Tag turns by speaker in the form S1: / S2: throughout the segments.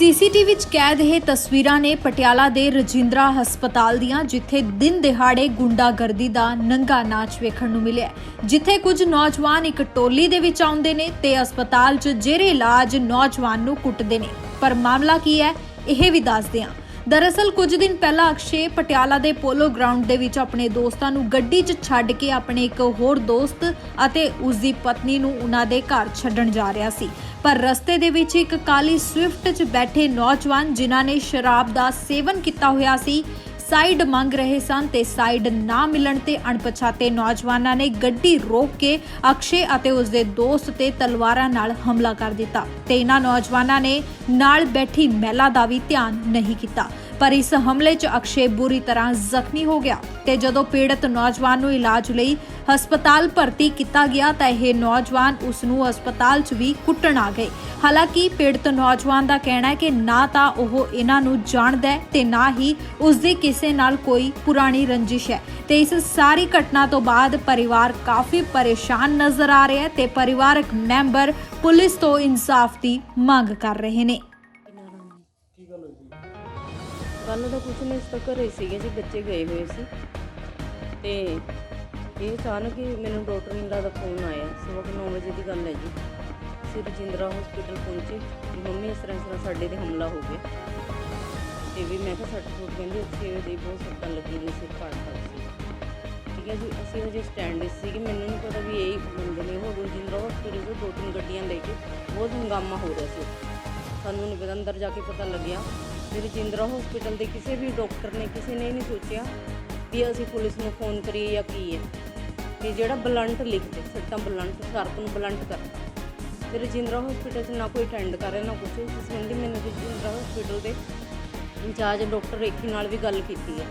S1: CCTV ਵਿੱਚ ਕੈਦ ਇਹ ਤਸਵੀਰਾਂ ਨੇ ਪਟਿਆਲਾ ਦੇ ਰਜਿੰਦਰਾ ਹਸਪਤਾਲ ਦੀਆਂ, ਜਿੱਥੇ ਦਿਨ ਦਿਹਾੜੇ ਗੁੰਡਾਗਰਦੀ ਦਾ ਨੰਗਾ ਨਾਚ ਵੇਖਣ ਨੂੰ ਮਿਲਿਆ ਜਿੱਥੇ ਕੁਝ ਨੌਜਵਾਨ ਇੱਕ ਟੋਲੀ ਦੇ ਵਿੱਚ ਆਉਂਦੇ ਨੇ ਤੇ ਹਸਪਤਾਲ 'ਚ ਜੇਰੇ ਇਲਾਜ ਨੌਜਵਾਨ ਨੂੰ ਕੁੱਟਦੇ ਨੇ। ਪਰ ਮਾਮਲਾ ਕੀ ਹੈ, ਇਹ ਵੀ ਦੱਸਦੇ ਹਾਂ ਦਰਅਸਲ ਕੁਝ ਦਿਨ ਪਹਿਲਾਂ ਅਕਸ਼ੇ ਪਟਿਆਲਾ ਦੇ ਪੋਲੋ ਗਰਾਊਂਡ ਦੇ ਵਿੱਚ ਆਪਣੇ ਦੋਸਤਾਂ ਨੂੰ ਗੱਡੀ 'ਚ ਛੱਡ ਕੇ ਆਪਣੇ ਇੱਕ ਹੋਰ ਦੋਸਤ ਅਤੇ ਉਸ ਦੀ ਪਤਨੀ ਨੂੰ ਉਹਨਾਂ ਦੇ ਘਰ ਛੱਡਣ ਜਾ ਰਿਹਾ ਸੀ। ਪਰ ਰਸਤੇ ਦੇ ਵਿੱਚ ਇੱਕ ਕਾਲੀ ਸਵਿਫਟ 'ਚ ਬੈਠੇ ਨੌਜਵਾਨ ਜਿਨ੍ਹਾਂ ਨੇ ਸ਼ਰਾਬ ਦਾ ਸੇਵਨ ਕੀਤਾ ਹੋਇਆ ਸੀ, ਸਾਈਡ ਮੰਗ ਰਹੇ ਸਨ ਤੇ ਸਾਈਡ ਨਾ ਮਿਲਣ ਤੇ ਅਣਪਛਾਤੇ ਨੌਜਵਾਨਾਂ ਨੇ ਗੱਡੀ ਰੋਕ ਕੇ ਅਕਸ਼ੇ ਅਤੇ ਉਸ ਦੇ ਦੋਸਤ ਤੇ ਤਲਵਾਰਾਂ ਨਾਲ ਹਮਲਾ ਕਰ ਦਿੱਤਾ ਤੇ ਇਹਨਾਂ ਨੌਜਵਾਨਾਂ ਨੇ ਨਾਲ ਬੈਠੀ ਮਹਿਲਾ ਦਾ ਵੀ ਧਿਆਨ ਨਹੀਂ ਕੀਤਾ। ਪਰ ਇਸ ਹਮਲੇ 'ਚ ਅਕਸ਼ੇ ਬੁਰੀ ਤਰ੍ਹਾਂ ਜ਼ਖਮੀ ਹੋ ਗਿਆ ਤੇ ਜਦੋਂ ਪੀੜਤ ਨੌਜਵਾਨ ਨੂੰ ਇਲਾਜ ਲਈ ਹਸਪਤਾਲ ਭਰਤੀ ਕੀਤਾ ਗਿਆ ਤਾਂ ਇਹ ਨੌਜਵਾਨ ਉਸ ਨੂੰ ਹਸਪਤਾਲ 'ਚ ਵੀ ਕੁੱਟਣ ਆ ਗਏ। ਹਾਲਾਂਕਿ ਪੀੜਤ ਨੌਜਵਾਨ ਦਾ ਕਹਿਣਾ ਹੈ ਕਿ ਨਾ ਤਾਂ ਉਹ ਇਹਨਾਂ ਨੂੰ ਜਾਣਦਾ ਹੈ ਤੇ ਨਾ ਹੀ ਉਸ ਦੀ ਕਿਸੇ ਨਾਲ ਕੋਈ ਪੁਰਾਣੀ ਰੰਜਿਸ਼ ਹੈ। ਤੇ ਇਸ ਸਾਰੀ ਘਟਨਾ ਤੋਂ ਬਾਅਦ ਪਰਿਵਾਰ ਕਾਫੀ ਪਰੇਸ਼ਾਨ ਨਜ਼ਰ ਆ ਰਿਹਾ ਹੈ ਤੇ ਪਰਿਵਾਰਕ ਮੈਂਬਰ ਪੁਲਿਸ ਤੋਂ ਇਨਸਾਫ ਦੀ ਮੰਗ ਕਰ ਰਹੇ ਨੇ।
S2: ਕੱਲ ਦਾ ਕੁਛ ਨਹੀਂ ਇਸ ਤਾਂ ਘਰੇ ਸੀਗੇ ਜੀ, ਬੱਚੇ ਗਏ ਹੋਏ ਸੀ। ਤੇ ਇਹ ਅਚਾਨਕ ਹੀ ਮੈਨੂੰ ਡਾਕਟਰ ਇੰਦਰਾ ਦਾ ਫੋਨ ਆਇਆ, ਸਵੇਰ 9 ਵਜੇ ਦੀ ਗੱਲ ਹੈ ਜੀ। ਅਸੀਂ ਰਜਿੰਦਰਾ ਹਸਪੀਟਲ ਪਹੁੰਚੇ, ਵੀ ਮੰਮੀ ਇਸ ਤਰ੍ਹਾਂ ਇਸ ਤਰ੍ਹਾਂ ਸਾਡੇ ਤੇ ਹਮਲਾ ਹੋ ਗਿਆ। ਤੇ ਵੀ ਮੈਂ ਕਿਹਾ ਸੱਟ ਫੁੱਟ ਕਹਿੰਦੇ ਉੱਥੇ ਦੇ ਬਹੁਤ ਸੱਟਾਂ ਲੱਗੀਆਂ ਨੇ ਸਿਰ ਪਾੜ ਪਾੜ ਸੀ। ਠੀਕ ਹੈ ਜੀ, ਅਸੀਂ ਹਜੇ ਸਟੈਂਡ ਸੀ ਕਿ ਮੈਨੂੰ ਨਹੀਂ ਪਤਾ ਵੀ ਇਹ ਬੰਦੇ ਨੇ ਉਹ ਰਜਿੰਦਰਾ ਹਸਪੀਟਲ ਤੋਂ ਦੋ ਤਿੰਨ ਗੱਡੀਆਂ ਲੈ ਕੇ ਬਹੁਤ ਹੰਗਾਮਾ ਹੋ ਰਿਹਾ ਸੀ। ਸਾਨੂੰ ਨਹੀਂ ਪਤਾ, ਅੰਦਰ ਜਾ ਕੇ ਪਤਾ ਲੱਗਿਆ। ਤੇ ਰਜਿੰਦਰਾ ਹਸਪੀਟਲ ਦੇ ਕਿਸੇ ਵੀ ਡਾਕਟਰ ਨੇ ਕਿਸੇ ਨੇ ਨਹੀਂ ਸੋਚਿਆ ਵੀ ਅਸੀਂ ਪੁਲਿਸ ਨੂੰ ਫੋਨ ਕਰੀਏ ਜਾਂ ਕੀ ਹੈ। ਤੇ ਜਿਹੜਾ ਬਲੰਟ ਲਿਖਦੇ, ਸੱਟਾਂ ਬਲੰਟ ਸ਼ਰਤ ਨੂੰ ਬਲੰਟ ਕਰਤਾ ਤੇ ਰਜਿੰਦਰਾ ਹਸਪੀਟਲ 'ਚ ਨਾ ਕੋਈ ਅਟੈਂਡ ਕਰ ਰਿਹਾ ਨਾ ਕੁਛ। ਇਸ ਸੰਬੰਧੀ ਮੈਨੂੰ ਰਜਿੰਦਰਾ ਹਸਪੀਟਲ ਦੇ ਇੰਚਾਰਜ ਡਾਕਟਰ ਰੇਖੀ ਨਾਲ ਵੀ ਗੱਲ ਕੀਤੀ ਹੈ।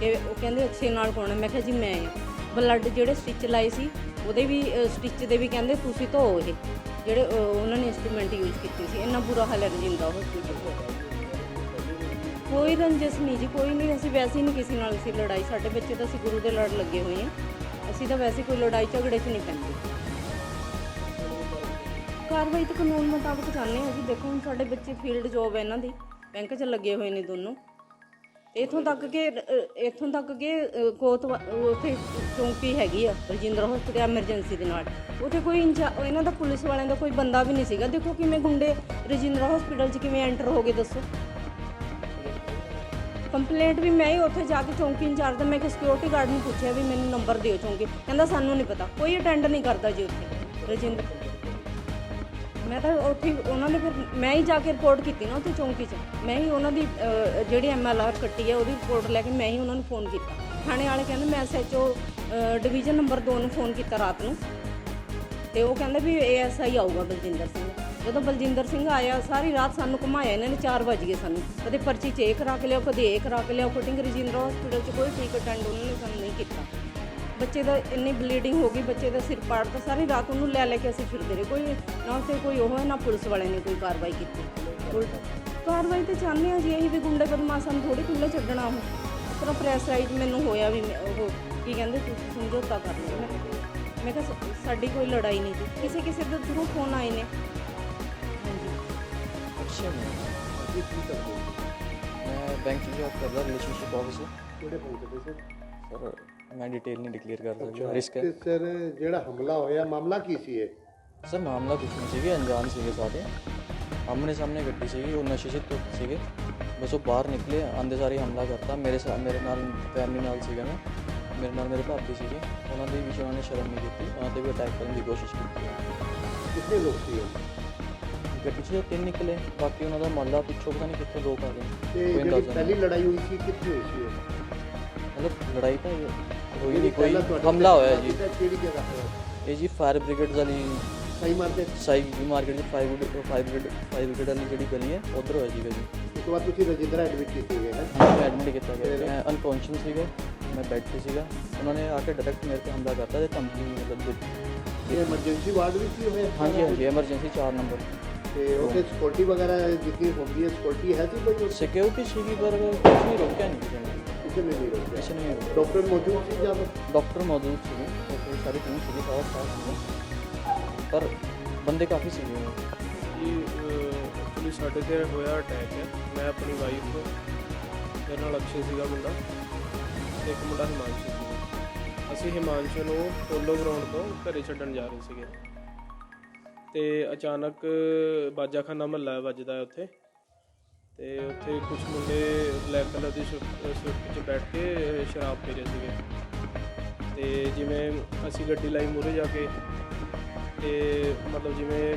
S2: ਕਿ ਉਹ ਕਹਿੰਦੇ ਅਕਸ਼ੇ ਨਾਲ ਕੌਣ ਹੈ? ਮੈਂ ਕਿਹਾ, ਜੀ ਮੈਂ ਹਾਂ। ਬਲੱਡ ਜਿਹੜੇ ਸਟਿਚ ਲਾਏ ਸੀ, ਉਹਦੇ ਵੀ ਸਟਿਚ ਦੇ ਵੀ ਕਹਿੰਦੇ, ਤੁਸੀਂ ਧੋ ਇਹ। ਜਿਹੜੇ ਉਹਨਾਂ ਨੇ ਇੰਸਟਰੂਮੈਂਟ ਯੂਜ਼ ਕੀਤੇ ਸੀ। ਇੰਨਾ ਬੁਰਾ ਹਾਲ ਹੈ ਰਜਿੰਦਰਾ ਹਸਪੀਟਲ ਕੋਈ ਰੰਜਿਸ਼ ਨਹੀਂ ਜੀ ਕੋਈ ਨਹੀਂ। ਅਸੀਂ ਵੈਸੇ ਹੀ ਨਹੀਂ ਕਿਸੇ ਨਾਲ ਅਸੀਂ ਲੜਾਈ। ਸਾਡੇ ਬੱਚੇ ਤਾਂ ਅਸੀਂ ਗੁਰੂ ਦੇ ਲੜ ਲੱਗੇ ਹੋਏ ਹਾਂ। ਅਸੀਂ ਤਾਂ ਵੈਸੇ ਕੋਈ ਲੜਾਈ ਝਗੜੇ 'ਚ ਨਹੀਂ ਪੈਂਦੇ। ਕਾਰਵਾਈ ਤਾਂ ਕਾਨੂੰਨ ਮੁਤਾਬਕ ਚਾਹੁੰਦੇ ਹਾਂ ਜੀ। ਦੇਖੋ ਹੁਣ ਸਾਡੇ ਬੱਚੇ ਫੀਲਡ ਜੋਬ ਹੈ ਇਹਨਾਂ ਦੀ। ਬੈਂਕ 'ਚ ਲੱਗੇ ਹੋਏ ਨੇ ਦੋਨੋਂ। ਇਥੋਂ ਤੱਕ ਕਿ ਅ, ਇੱਥੋਂ ਤੱਕ ਕਿ ਅ, ਕੋਤ ਉਥੇ ਚੌਂਕੀ ਹੈਗੀ ਆ ਰਜਿੰਦਰ ਹਸਪਤਾਲ ਐਮਰਜੈਂਸੀ ਦੇ ਨਾਲ। ਉਥੇ ਕੋਈ ਇੰਚਾ- ਇਹਨਾਂ ਦਾ ਪੁਲਿਸ ਵਾਲਿਆਂ ਦਾ ਕੋਈ ਬੰਦਾ ਵੀ ਨਹੀਂ ਸੀਗਾ। ਦੇਖੋ ਕਿਵੇਂ ਗੁੰਡੇ ਰਜਿੰਦਰ ਹਸਪੀਟਲ 'ਚ ਕਿਵੇਂ ਐਂਟਰ ਹੋ ਗਏ ਦੱਸੋ। ਕੰਪਲੇਂਟ ਵੀ ਮੈਂ ਹੀ ਉੱਥੇ ਜਾ ਕੇ ਚੌਂਕੀ ਇੰਚਾਰਜ ਦਾ ਮੈਂ ਕਿ ਸਿਕਿਉਰਿਟੀ ਗਾਰਡ ਨੂੰ ਪੁੱਛਿਆ ਵੀ ਮੈਨੂੰ ਨੰਬਰ ਦਿਓ ਚੌਂਕੀ। ਕਹਿੰਦਾ ਸਾਨੂੰ ਨਹੀਂ ਪਤਾ। ਕੋਈ ਅਟੈਂਡ ਨਹੀਂ ਕਰਦਾ ਜੀ ਉੱਥੇ। ਰਜਿੰਦਰ। ਮੈਂ ਤਾਂ ਉੱਥੇ ਹੀ ਉਹਨਾਂ ਨੇ ਫਿਰ ਮੈਂ ਹੀ ਜਾ ਕੇ ਰਿਪੋਰਟ ਕੀਤੀ ਨਾ ਉੱਥੇ ਚੌਂਕੀ 'ਚ। ਮੈਂ ਹੀ ਉਹਨਾਂ ਦੀ ਅਹ, ਜਿਹੜੀ ਐਮਐਲਆਰ ਕੱਟੀ ਹੈ ਉਹਦੀ ਰਿਪੋਰਟ ਲੈ ਕੇ ਮੈਂ ਹੀ ਉਹਨਾਂ ਨੂੰ ਫੋਨ ਕੀਤਾ। ਥਾਣੇ ਵਾਲੇ ਕਹਿੰਦੇ ਮੈਂ ਐਸਐਚਓ ਡਿਵੀਜ਼ਨ ਨੰਬਰ 2 ਨੂੰ ਫੋਨ ਕੀਤਾ ਰਾਤ ਨੂੰ। ਤੇ ਉਹ ਕਹਿੰਦੇ ਵੀ ਏਐਸਆਈ ਆਊਗਾ ਬਲਜਿੰਦਰ ਸਿੰਘ। ਜਦੋਂ ਬਲਜਿੰਦਰ ਸਿੰਘ ਆਇਆ, ਸਾਰੀ ਰਾਤ ਸਾਨੂੰ ਘੁਮਾਇਆ, ਇਹਨਾਂ ਨੇ 4 ਵਜ ਗਏ ਸਾਨੂੰ। ਕਦੇ ਪਰਚੀ ਚੇਕ ਕਰਾ ਕੇ ਲਿਆਓ ਕਦੇ ਇਹ ਕਰਾ ਕੇ ਲਿਆਓ ਕੋਟਿੰਗ ਰਜਿੰਦਰਾ ਹਸਪੀਟਲ 'ਚ ਕੋਈ ਠੀਕ ਅਟੈਂਡ ਉਹਨਾਂ ਨੇ ਸਾਨੂੰ ਨਹੀਂ ਕੀਤਾ। ਬੱਚੇ ਦਾ ਇੰਨੀ ਬਲੀਡਿੰਗ ਹੋ ਗਈ, ਬੱਚੇ ਦਾ ਸਿਰ ਪਾੜ ਤਾਂ ਸਾਰੀ ਰਾਤ ਉਹਨੂੰ ਲੈ ਲੈ ਕੇ ਅਸੀਂ ਫਿਰਦੇ ਰਹੇ। ਕੋਈ ਨਾ ਉੱਥੇ ਕੋਈ ਉਹ ਹੈ, ਨਾ ਪੁਲਿਸ ਵਾਲਿਆਂ ਨੇ ਕੋਈ ਕਾਰਵਾਈ ਕੀਤੀ। ਕਾਰਵਾਈ ਤੇ ਚਾਹੁੰਦੇ ਆ ਜੀ ਇਹੀ ਵੀ, ਗੁੰਡੇ ਬਦਮਾਸ਼ਾਂ ਨੂੰ ਥੋੜੀ ਖੁੱਲ੍ਹਾ ਛੱਡਣਾ ਉਹ। ਇਸ ਤਰ੍ਹਾਂ ਪ੍ਰੈਸ ਰਾਈਟ ਮੈਨੂੰ ਹੋਇਆ ਵੀ ਮੈਂ ਉਹ, ਕੀ ਕਹਿੰਦੇ ਤੁਸੀਂ ਸਮਝੌਤਾ ਕਰ ਲਓ ਮੈਂ ਮੈਂ ਕਿਹਾ ਸਾਡੀ ਕੋਈ ਲੜਾਈ ਨਹੀਂ ਜੀ ਕਿਸੇ ਕਿਸੇ ਦੇ ਥਰੂ ਫੋਨ ਆਏ ਨੇ।
S3: ਅੱਛਾ ਮੈਂ ਮੈਂ ਬੈਂਕ 'ਚ ਜੌਬ ਕਰਦਾ ਰਿਲੇਸ਼ਨਸ਼ਿਪ ਆਫਿਸਰ
S4: ਕਿਹੜੇ ਪਹੁੰਚੇ ਸਰ
S3: ਸਰ ਮੈਂ ਡਿਟੇਲ ਨਹੀਂ ਡਿਕਲੇਅਰ ਕਰ ਸਕਦਾ ਰਿਸਕ ਹੈ।
S4: ਤੇ ਸਰ ਜਿਹੜਾ ਹਮਲਾ ਹੋਇਆ ਮਾਮਲਾ ਕੀ ਸੀ ਇਹ?
S3: ਸਰ ਮਾਮਲਾ ਕੁਛ ਨਹੀਂ ਸੀਗੇ ਅਣਜਾਣ ਸੀਗੇ ਸਾਰੇ। ਆਮਣੇ ਸਾਹਮਣੇ ਗੱਡੀ ਸੀਗੀ ਉਹ ਨਸ਼ੇ 'ਚ ਧੁੱਤ ਸੀਗੇ। ਬਸ ਉਹ ਬਾਹਰ ਨਿਕਲੇ ਆਂਦੇ ਸਾਰੇ ਹਮਲਾ ਕਰਤਾ। ਮੇਰੇ ਸਾ ਮੇਰੇ ਨਾਲ ਫੈਮਿਲੀ ਨਾਲ ਸੀਗਾ ਮੈਂ। ਮੇਰੇ ਨਾਲ ਮੇਰੇ ਭਾਬੀ ਸੀਗੇ। ਉਹਨਾਂ ਦੀ ਵੀ ਉਹਨਾਂ ਨੇ ਸ਼ਰਮ ਨਹੀਂ ਕੀਤੀ ਉਹਨਾਂ ਤੇ ਵੀ ਅਟੈਕ ਕਰਨ ਦੀ ਕੋਸ਼ਿਸ਼ ਕੀਤੀ।
S4: ਕਿੰਨੇ ਲੋਕ ਸੀ ਉਹ?
S3: ਗੱਡੀ 'ਚ ਤਿੰਨ ਨਿਕਲੇ ਬਾਕੀ ਉਹਨਾਂ ਦਾ ਮਹੱਲਾ ਪਿੱਛੋਂ ਪਤਾ ਨਹੀਂ ਕਿੱਥੋਂ ਲੋਕ ਆ ਗਏ।
S4: ਤੇ
S3: ਕੋਈ
S4: ਜਿਹੜੀ
S3: ਅੰਦਾਜ਼ਾ
S4: ਪਹਿਲੀ ਲੜਾਈ ਹੋਈ ਸੀ ਕਿੱਥੇ ਹੋਈ ਸੀ ਇਹ?
S3: ਮਤਲਬ ਲੜਾਈ ਤਾਂ ਇਹ ਹੋਈ
S4: ਜਿਹੜੀ
S3: ਨਹੀਂ ਕੋਈ
S4: ਪਹਿਲਾਂ ਤੁਹਾਡੇ
S3: ਹਮਲਾ ਹੋਇਆ ਜੀ।
S4: ਕਿਹੜੀ ਜਗ੍ਹਾ ਹੋਇਆ?
S3: ਇਹ ਜੀ ਫਾਇਰ ਬ੍ਰਿਗੇਡ ਵਾਲੀ
S4: ਸਹੀ ਮਾਰਦੇ
S3: ਸਾਈ ਮਾਰਕੀਟ ਦੀ fire brigade fire brigade fire brigade fire ਜਿਹੜੀ ਗਲੀ ਹੈ ਉਧਰ ਹੋਇਆ ਸੀਗਾ ਜੀ।
S4: ਉਸ ਤੋਂ ਬਾਅਦ ਤੁਸੀਂ ਰਜਿੰਦਰਾ ਐਡਮਿਟ ਕੀਤੇ ਗਏ ਹੈ
S3: ਹਾਂ ਮੈਂ ਐਡਮਿਟ ਕੀਤਾ ਗਿਆ ਸੀ। ਮੈਂ ਅਨਕੌਂਸ਼ੀਅਸ ਸੀਗਾ ਮੈਂ ਬੈੱਡ ਤੇ ਸੀਗਾ। ਉਹਨਾਂ ਨੇ ਆ ਕੇ ਡਾਇਰੈਕਟ ਮੇਰੇ ਤੇ ਹਮਲਾ ਕਰਤਾ ਤੇ ਧਮਕੀ ਮਤਲਬ ਦਿੱਤੀ।
S4: ਇਹ ਐਮਰਜੈਂਸੀ ਵਾਰਡ ਵਿੱਚ ਹੀ ਹੋਇਆ
S3: ਹਾਂਜੀ ਹਾਂਜੀ ਐਮਰਜੈਂਸੀ 4 ਨੰਬਰ
S4: ਤੇ ਉੱਥੇ ਸਿਕਿਉਰਿਟੀ ਵਗੈਰਾ ਜਿੱਤੀ ਹੁੰਦੀ ਹੈ ਸਿਕਿਉਰਿਟੀ ਹੈ ਸੀ ਕੋਈ ਉੱਥੇ?
S3: ਸਿਕਿਉਰਿਟੀ ਸੀਗੀ ਪਰ ਕੁਝ ਨਹੀਂ ਰੋਕਿਆ ਨਹੀਂ ਕਿਸੇ ਨੇ।
S4: ਕਿਸੇ ਨੇ ਨਹੀਂ ਰੋਕਿਆ।
S3: ਕਿਸੇ ਨੇ ਨਹੀਂ ਰੋਕਿਆ।
S4: ਡਾਕਟਰ ਮੌਜੂਦ ਸੀ ਜਾਂ
S3: ਡਾਕਟਰ ਮੌਜੂਦ ਸੀਗੇ। ਉੱਥੇ ਸਾਰੀ ਟੀਮ ਸੀਗੀ ਸਾਰਾ ਸਟਾਫ ਸੀਗਾ। ਪਰ ਬੰਦੇ ਕਾਫੀ ਸੀਗੇ।
S5: ਪੁਲਿਸ ਸਾਡੇ ਤੇ ਹੋਇਆ ਅਟੈਕ ਹੈ ਮੈਂ ਆਪਣੀ ਵਾਈਫ ਮੇਰੇ ਨਾਲ ਅਕਸ਼ੇ ਸੀਗਾ ਮੁੰਡਾ। ਤੇ ਇੱਕ ਮੁੰਡਾ ਹਿਮਾਂਸ਼ੂ ਸੀਗਾ। ਅਸੀਂ ਹਿਮਾਂਸ਼ੂ ਨੂੰ ਪੋਲੋ ਗਰਾਊਂਡ ਤੋਂ ਘਰੇ ਛੱਡਣ ਜਾ ਰਹੇ ਸੀਗੇ। ਤੇ ਅਚਾਨਕ ਬਾਜਾਖਾਨਾ ਮਹੱਲਾ ਵੱਜਦਾ ਹੈ ਉੱਥੇ। ਤੇ ਉੱਥੇ ਕੁਝ ਮੁੰਡੇ ਬਲੈਕ ਕਲਰ ਦੀ ਸਵਿਫਟ 'ਚ ਬੈਠ ਕੇ ਸ਼ਰਾਬ ਪੀ ਰਹੇ ਸੀਗੇ। ਤੇ ਜਿਵੇਂ ਅਸੀਂ ਗੱਡੀ ਲਾਈ ਮੂਹਰੇ ਜਾ ਕੇ, ਤੇ ਮਤਲਬ ਜਿਵੇਂ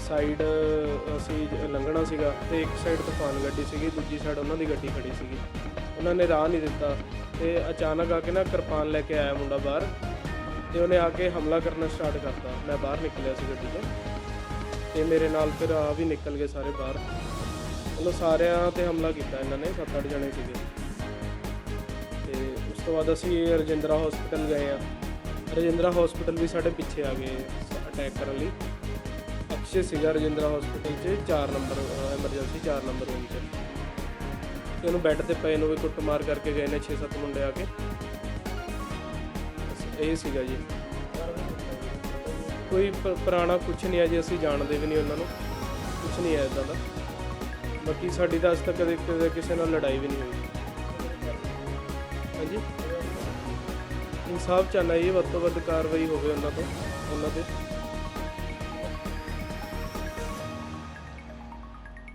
S5: ਸਾਈਡ ਅਸੀਂ ਲੰਘਣਾ ਸੀਗਾ, ਤੇ ਇੱਕ ਸਾਈਡ ਤੂਫਾਨ ਗੱਡੀ ਸੀਗੀ, ਦੂਜੀ ਸਾਈਡ ਉਹਨਾਂ ਦੀ ਗੱਡੀ ਖੜੀ ਸੀਗੀ। ਉਹਨਾਂ ਨੇ ਰਾਹ ਨਹੀਂ ਦਿੱਤਾ, ਤੇ ਅਚਾਨਕ ਆ ਕੇ ਨਾ ਕਿਰਪਾਨ ਲੈ ਕੇ ਆਇਆ ਮੁੰਡਾ ਬਾਹਰ। ਤੇ ਉਹਨੇ ਆ ਕੇ ਹਮਲਾ ਕਰਨਾ ਸਟਾਰਟ ਕਰਤਾ। ਮੈਂ ਬਾਹਰ ਨਿਕਲਿਆ ਸੀ ਗੱਡੀ ਤੋਂ। ਤੇ ਮੇਰੇ ਨਾਲ ਫਿਰ ਆ ਵੀ ਨਿਕਲ ਗਏ ਸਾਰੇ ਬਾਹਰ। ਮਤਲਬ ਸਾਰਿਆਂ ਤੇ ਹਮਲਾ ਕੀਤਾ ਇਹਨਾਂ ਨੇ ਸੱਤ ਅੱਠ ਜਣੇ ਸੀਗੇ। ਤੇ ਉਸ ਤੋਂ ਬਾਅਦ ਅਸੀਂ ਰਜਿੰਦਰਾ ਹਸਪੀਟਲ ਗਏ ਆ। ਰਜਿੰਦਰਾ ਹਸਪੀਟਲ ਵੀ ਸਾਡੇ ਪਿੱਛੇ ਆ ਗਏ ਅਟੈਕ ਕਰਨ ਲਈ। ਅਕਸ਼ੇ ਸੀਗਾ ਰਜਿੰਦਰਾ ਹਸਪੀਟਲ 'ਚ 4 ਨੰਬਰ ਐਮਰਜੈਂਸੀ 4 ਨੰਬਰ ਰੂਮ 'ਚ। ਤੇ ਉਹਨੂੰ ਬੈੱਡ ਤੇ ਪਏ ਨੂੰ ਵੀ ਕੁੱਟਮਾਰ ਕਰਕੇ ਗਏ ਨੇ 6-7 ਮੁੰਡੇ ਆ ਕੇ। ਇਹ ਸੀਗਾ ਜੀ। ਕੋਈ ਪ- ਪੁਰਾਣਾ ਕੁਝ ਨਹੀਂ ਹੈ ਜੀ, ਅਸੀਂ ਜਾਣਦੇ ਵੀ ਨਹੀਂ ਉਹਨਾਂ ਨੂੰ। ਕੁਝ ਨਹੀਂ ਹੈ ਇਦਾਂ ਦਾ। ਬਾਕੀ ਸਾਡੀ ਤਾਂ ਅੱਜ ਤੱਕ ਕਦੇ ਕਦੇ ਕਿਸੇ ਨਾਲ ਲੜਾਈ ਵੀ ਨਹੀਂ ਹੋਈ। ਹਾਂਜੀ? ਇਨਸਾਫ ਚਾਹਨਾ ਇਹ ਵੱਧ ਤੋਂ ਵੱਧ ਕਾਰਵਾਈ ਹੋਵੇ ਉਹਨਾਂ ਤੋਂ, ਉਹਨਾਂ ਤੇ।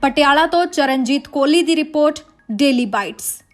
S1: ਪਟਿਆਲਾ ਤੋਂ ਚਰਨਜੀਤ ਕੋਹਲੀ ਦੀ ਰਿਪੋਰਟ, ਡੇਲੀ ਬਾਈਟਸ।